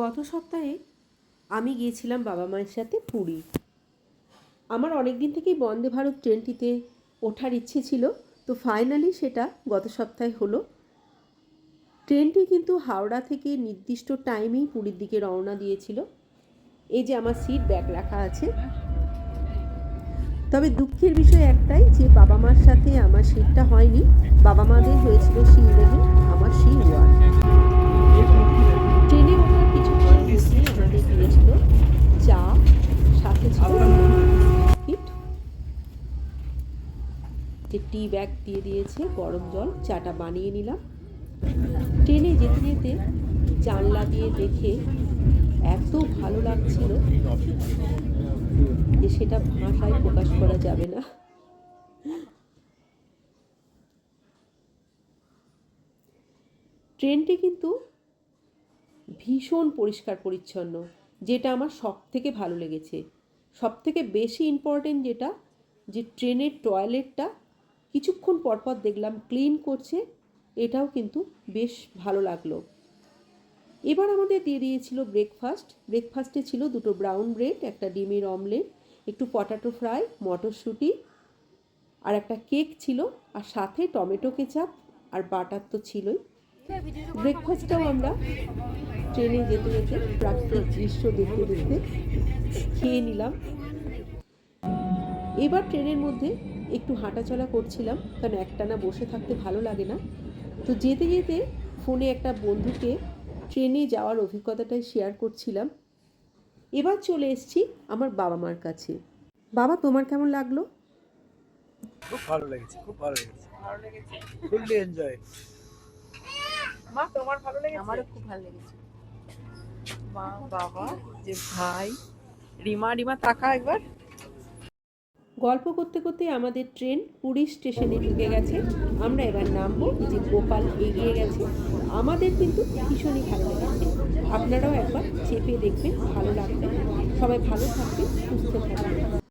গত সপ্তাহে আমি গিয়েছিলাম বাবা মায়ের সাথে পুরী। আমার অনেক দিন থেকেই বন্দে ভারত ট্রেনটিতে ওঠার ইচ্ছে ছিল, তো ফাইনালি সেটা গত সপ্তাহে হলো। ট্রেনটি কিন্তু হাওড়া থেকে নির্দিষ্ট টাইমেই পুরীর দিকে রওনা দিয়েছিল। এই যে আমার সিট ব্যাগ রাখা আছে। তবে দুঃখের বিষয় একটাই যে বাবা মার সাথে আমার সিটটা হয়নি। বাবা মাদের হয়েছিল সি যে টি ব্যাগ দিয়ে দিয়েছে, গরম জল, চাটা বানিয়ে নিলাম। ট্রেনে যেতে যেতে জানলা দিয়ে দেখে এত ভালো লাগছিল যে সেটা ভাষায় প্রকাশ করা যাবে না। ট্রেনটি কিন্তু ভীষণ পরিষ্কার পরিচ্ছন্ন, যেটা আমার সব থেকে ভালো লেগেছে। সব থেকে বেশি ইম্পর্টেন্ট যেটা যে ট্রেনের টয়লেটটা কিছুক্ষণ পরপর দেখলাম ক্লিন করছে, এটাও কিন্তু বেশ ভালো লাগল। এবার আমাদের দিয়ে দিয়েছিল ব্রেকফাস্ট ব্রেকফাস্টে ছিল দুটো ব্রাউন ব্রেড একটা ডিমের অমলেট একটু পটাটো ফ্রাই মটরশুঁটি, আর একটা কেক ছিল, আর সাথে টমেটো কেচাপ আর বাটার তো ছিলই। ব্রেকফাস্টটাও আমরা ট্রেনে যেতে যেতে প্রাকৃতিক দৃশ্য দেখতে দেখতে খেয়ে নিলাম। এবার ট্রেনের মধ্যে একটু হাঁটাচলা করছিলাম কারণ একটানা বসে থাকতে ভালো লাগে না। তো যেতে যেতে ফোনে একটা বন্ধুকে ট্রেনে যাওয়ার অভিজ্ঞতাটাই শেয়ার করছিলাম। এবার চলে এসেছি আমার বাবা মার কাছে। বাবা তোমার কেমন লাগল? খুব ভালো লেগেছে খুব ভালো লেগেছে। ভালো লেগেছে ফুললি এনজয় মা তোমার ভালো লেগেছে? আমারও খুব ভালো লেগেছে। মা বাবা যে ভাই রিমা রিমা তাকা একবার। গল্প করতে করতে আমাদের ট্রেন পুরী স্টেশনে ঢুকে গেছে। আমরা এবার নামবো যে গোপাল এগিয়ে গেছে। আমাদের কিন্তু ভীষণই ভালো লেগেছে। আপনারাও একবার চেপে দেখবেন, ভালো লাগবে। সবাই ভালো থাকবেন, সুস্থ থাকবেন।